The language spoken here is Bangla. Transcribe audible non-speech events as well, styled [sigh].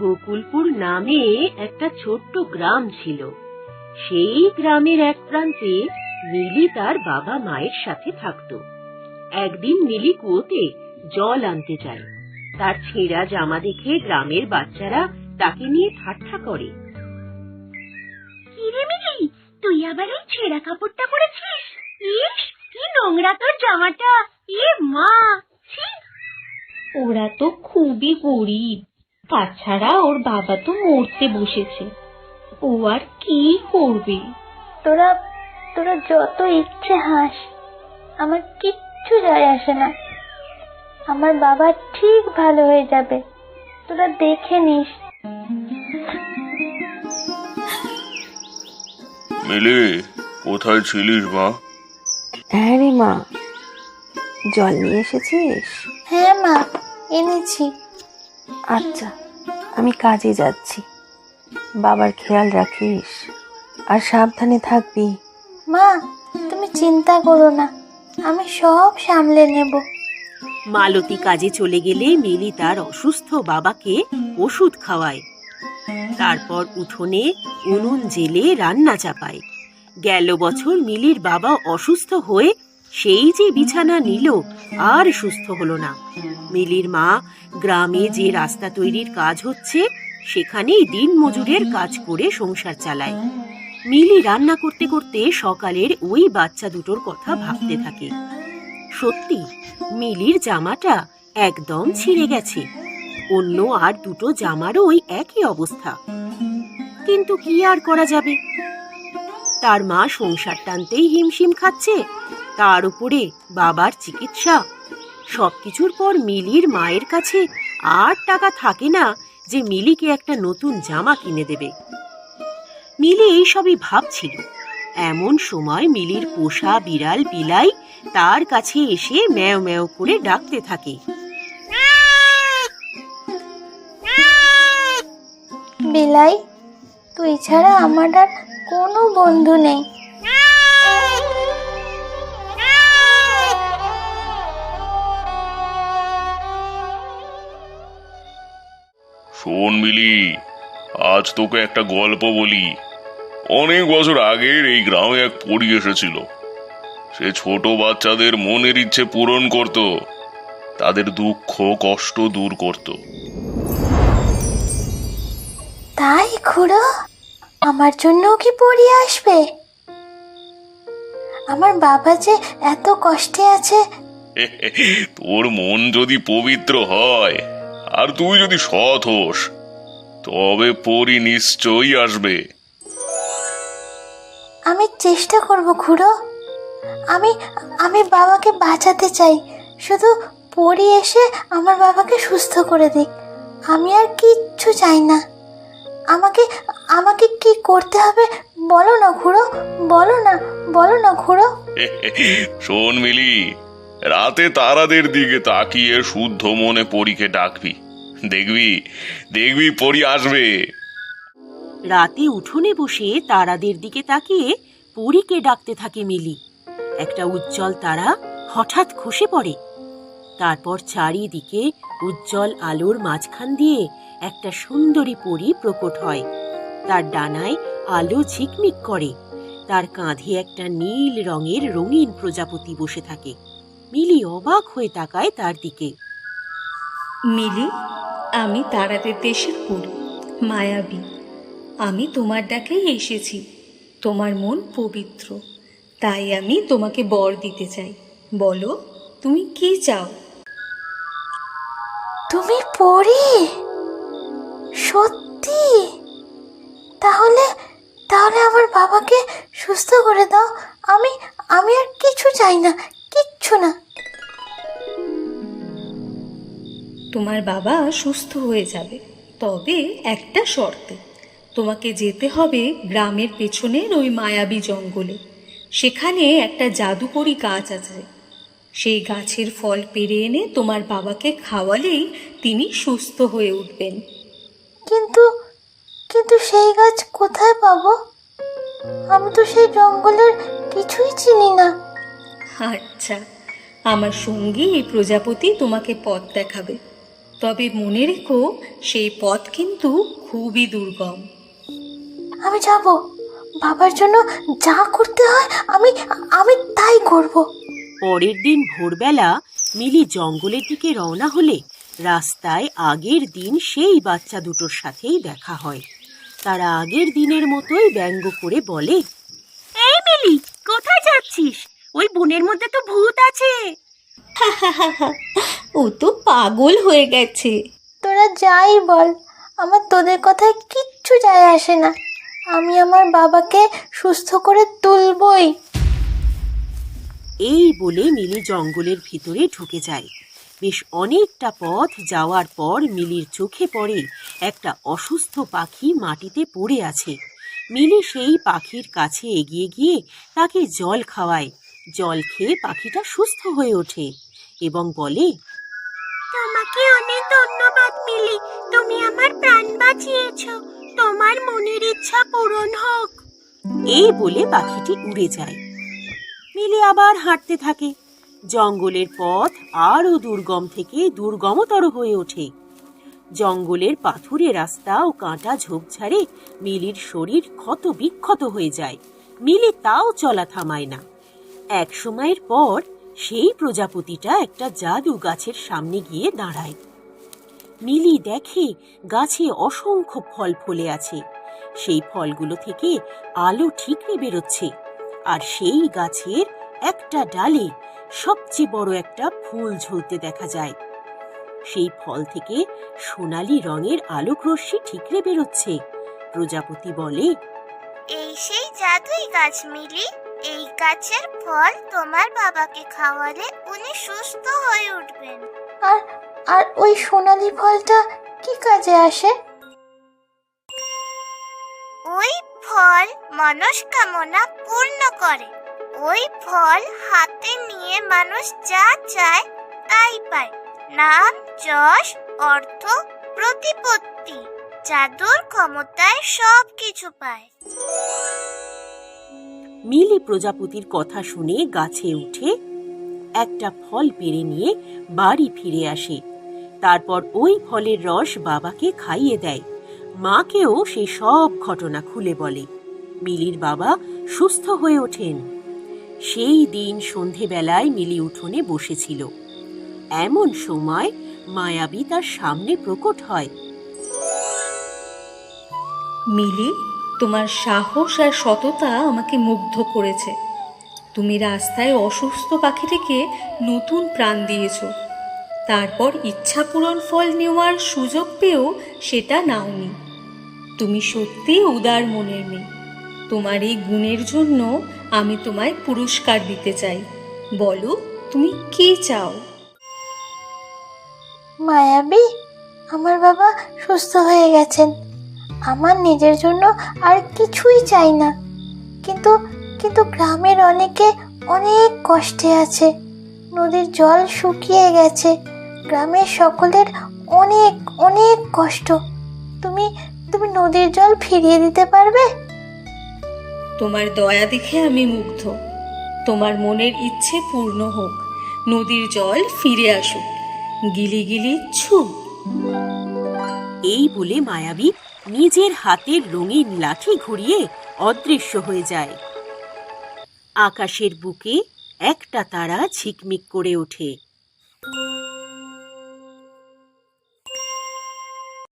বকুলপুর নামে একটা ছোট্ট গ্রাম ছিল। সেই গ্রামের এক প্রান্তে মিলি তার বাবা মায়ের সাথে থাকতো। একদিন মিলি কুয়োতে জল আনতে যায়। তার ছেঁড়া জামা দেখে গ্রামের বাচ্চারা তাকে নিয়ে ঠাট্টা করে। তুই আবার এই ছেঁড়া কাপড়টা পরেছিস? ইস কি নোংরা তোর জামাটা। এ মা ছি। ওরা তো খুবই গরিব। তাছাড়া ওর বাবা তো মরতে বসেছে। ও আর কি করবে? তোরা তোরা যত ইচ্ছে হাস আমার কিচ্ছু যায় আসে না। আমার বাবা ঠিক ভালো হয়ে যাবে। তোরা দেখে নিস। মিলি কোথায় ছিলিস মা? হ্যাঁ রে মা। জল নিয়ে এসেছিস? হ্যাঁ মা এনেছি। আচ্ছা। আমি কাজে যাচ্ছি। বাবার খেয়াল রাখিস। আর সাবধানে থাকবি। মা তুমি চিন্তা করো না। আমি সব সামলে নেব। মালতী কাজে চলে গেলে মিলি তার অসুস্থ বাবাকে ওষুধ খাওয়ায়। তারপর উঠোনে উনুন জেলে রান্না চাপায়। গেল বছর মিলির বাবা অসুস্থ হয়ে সেই যে বিছানা নিল, আর সুস্থ হলো না। মিলির মা, গ্রামে যে রাস্তা তৈরির কাজ হচ্ছে, সেখানেই দিন মজুরের কাজ করে সংসার চালায়। মিলি রান্না করতে করতে সকালের ওই বাচ্চা দুটোর কথা ভাবতে থাকে। সত্যি, মিলির জামাটা একদম ছিঁড়ে গেছে। অন্য আর দুটো জামারও ওই একই অবস্থা। কিন্তু কি আর করা যাবে? তার মা সংসার টানতেই হিমশিম খাচ্ছে তার উপরে বাবার চিকিৎসা। সবকিছুর পর মিলির মায়ের কাছে আর টাকা থাকে না যে মিলিকে একটা নতুন জামা কিনে দেবে। মিলি এই সবই ভাবছিল। এমন সময় মিলির পোষা বিড়াল বিলাই তার কাছে এসে ম্যাও ম্যাও করে ডাকতে থাকে। বিলাই, তুই ছাড়া আমার আর কোনো বন্ধু নেই। শোন মিলি আজ তোকে একটা গল্প বলি। অনেক বছর আগের এই গ্রামে এক পড়ি এসেছিল। সে ছোট বাচ্চাদের মনের ইচ্ছে পূরণ করত তাদের দুঃখ কষ্ট দূর করত। তাই খুড়ো আমার জন্যও কি পড়িয়ে আসবে? আমার বাবা যে এত কষ্টে আছে। [laughs] তোর মন যদি পবিত্র হয় আর তুই যদি সৎ হোস তবে পরি নিশ্চয়ই আসবে। আমি চেষ্টা করব খুড়ো। আমি আমি বাবাকে বাঁচাতে চাই। শুধু পড়ি এসে আমার বাবাকে সুস্থ করে দিক। আমি আর কিচ্ছু চাই না। আমাকে আমাকে কি করতে হবে বলো না খুড়ো বলো না বলো না খুড়ো। [laughs] শোন মিলি রাতে তারাদের দিকে তাকিয়ে শুদ্ধ মনে পরীকে ডাকবি। দেখবি দেখবি পরী আসবে। রাতে উঠোনে বসে তারাদের দিকে তাকিয়ে পরীকে ডাকতে থাকে মিলি। একটা উজ্জ্বল তারা হঠাৎ খসে পড়ে। তারপর চারিদিকে উজ্জ্বল আলোর মাঝখান দিয়ে একটা সুন্দরী পরী প্রকট হয়। তার ডানায় আলো ঝিকমিক করে। তার কাঁধে একটা নীল রঙের রঙিন প্রজাপতি বসে থাকে। মিলি অবাক হয়ে তাকায় তার দিকে। মিলি আমি তারাদের দেশের পড়ি মায়াবী। আমি তোমার ডাকেই এসেছি তোমার মন পবিত্র। তাই আমি তোমাকে বর দিতে চাই। বলো তুমি কি চাও? তুমি পড়ি সত্যি? তাহলে তাহলে আমার বাবাকে সুস্থ করে দাও। আমি আমি আর কিছু চাই না। কিচ্ছু না? তোমার বাবা সুস্থ হয়ে যাবে তবে একটা শর্তে। তোমাকে যেতে হবে গ্রামের পেছনের ওই মায়াবী জঙ্গলে। সেখানে একটা জাদুকরি গাছ আছে। সেই গাছের ফল পেরে এনে তোমার বাবাকে খাওয়ালেই তিনি সুস্থ হয়ে উঠবেন। কিন্তু কিন্তু সেই গাছ কোথায় পাবো? আমি তো সেই জঙ্গলের কিছুই চিনি না। আচ্ছা। আমার সঙ্গী এই প্রজাপতি তোমাকে পথ দেখাবে। তবে মনে রেখো সেই পথ কিন্তু খুবই দুর্গম। আমি যাব। বাবার জন্য যা করতে হয় আমি আমি তাই করব। পরের দিন ভোরবেলা মিলি জঙ্গলের দিকে রওনা হলে রাস্তায় আগের দিন সেই বাচ্চা দুটোর সাথেই দেখা হয়। তারা আগের দিনের মতোই ব্যঙ্গ করে বলে এই মিলি কোথায় যাচ্ছিস? ওই বনের মধ্যে তো ভূত আছে। ও তো পাগল হয়ে গেছে। তোরা যাই বল আমার তোদের কথায় কিচ্ছু যায় আসে না। আমি আমার বাবাকে সুস্থ করে তুলবই। এই বলে মিলি জঙ্গলের ভিতরে ঢুকে যায়। বেশ অনেকটা পথ যাওয়ার পর মিলির চোখে পড়ে একটা অসুস্থ পাখি মাটিতে পড়ে আছে। মিলি সেই পাখির কাছে এগিয়ে গিয়ে তাকে জল খাওয়ায়। জল খেয়ে পাখিটা সুস্থ হয়ে ওঠে এবং বলে তোমাকে অনেক ধন্যবাদ মিলি। তুমি আমার প্রাণ বাঁচিয়েছো। তোমার মনের ইচ্ছা পূরণ হোক। এই বলে পাখিটি উড়ে যায়। মিলি আবার হাঁটতে থাকে। জঙ্গলের পথ আরও দুর্গম থেকে দুর্গমতর হয়ে ওঠে। জঙ্গলের পাথুরে রাস্তা ও কাঁটা ঝোপঝাড়ে মিলির শরীর ক্ষত বিক্ষত হয়ে যায়। মিলি তাও চলা থামায় না। এক সময়ের পর সেই প্রজাপতিটা একটা জাদু গাছের সামনে গিয়ে দাঁড়ায়। মিলি দেখে গাছে অসংখ্য ফল ফলে আছে। সেই ফলগুলো থেকে আলো ঠিকরে বেরোচ্ছে আর সেই গাছের একটা ডালে সবচেয়ে বড় একটা ফুল ঝুলতে দেখা যায়। সেই ফল থেকে সোনালি রঙের আলোক রশ্মি ঠিকরে বেরোচ্ছে। প্রজাপতি বলে, এই সেই জাদুই গাছ, মিলি। এই গাছের ফল তোমার বাবাকে খাওয়ালে উনি সুস্থ হয়ে উঠবেন। আর আর ওই সোনালি ফলটা কি কাজে আসে? ওই ফল মনস্কামনা পূর্ণ করে। ওই ফল হাতে নিয়ে মানুষ যা চায় তাই পায়। নাম যশ অর্থ প্রতিপত্তি জাদুর ক্ষমতায় সব কিছু পায়। মিলি প্রজাপতির কথা শুনে গাছে উঠে একটা ফল পেরে নিয়ে বাড়ি ফিরে আসে। তারপর ওই ফলের রস বাবাকে খাইয়ে দেয়। মাকেও সে সব ঘটনা খুলে বলে। মিলির বাবা সুস্থ হয়ে ওঠেন। সেই দিন সন্ধেবেলায় মিলি উঠোনে বসেছিল। এমন সময় মায়াবী তার সামনে প্রকট হয়। মিলি তোমার সাহস আর সততা আমাকে মুগ্ধ করেছে। তুমি রাস্তায় অসুস্থ পাখিটিকে নতুন প্রাণ দিয়েছ। তারপর ইচ্ছা পূরণ ফল নেওয়ার সুযোগ পেয়েও সেটা নাওনি। তুমি সত্যি উদার মনের মেয়ে। তোমার এই গুণের জন্য আমি তোমায় পুরস্কার দিতে চাই। বলো, তুমি কি চাও? মায়াবী, আমার বাবা সুস্থ হয়ে গেছেন। আমার নিজের জন্য আর কিছুই চাই না। কিন্তু কিন্তু গ্রামের অনেকে অনেক কষ্টে আছে। নদীর জল শুকিয়ে গেছে। গ্রামের সকলের অনেক অনেক কষ্ট। তুমি তুমি নদীর জল ফিরিয়ে দিতে পারবে? তোমার দয়া দেখে আমি মুগ্ধ। তোমার মনের ইচ্ছে পূর্ণ হোক। নদীর জল ফিরে আসুক। গিলি গিলি ছু এই বলে মায়াবী নিজের হাতের রঙিন লাঠি ঘুরিয়ে অদৃশ্য হয়ে যায়। আকাশের বুকে একটা তারা ঝিকমিক করে ওঠে।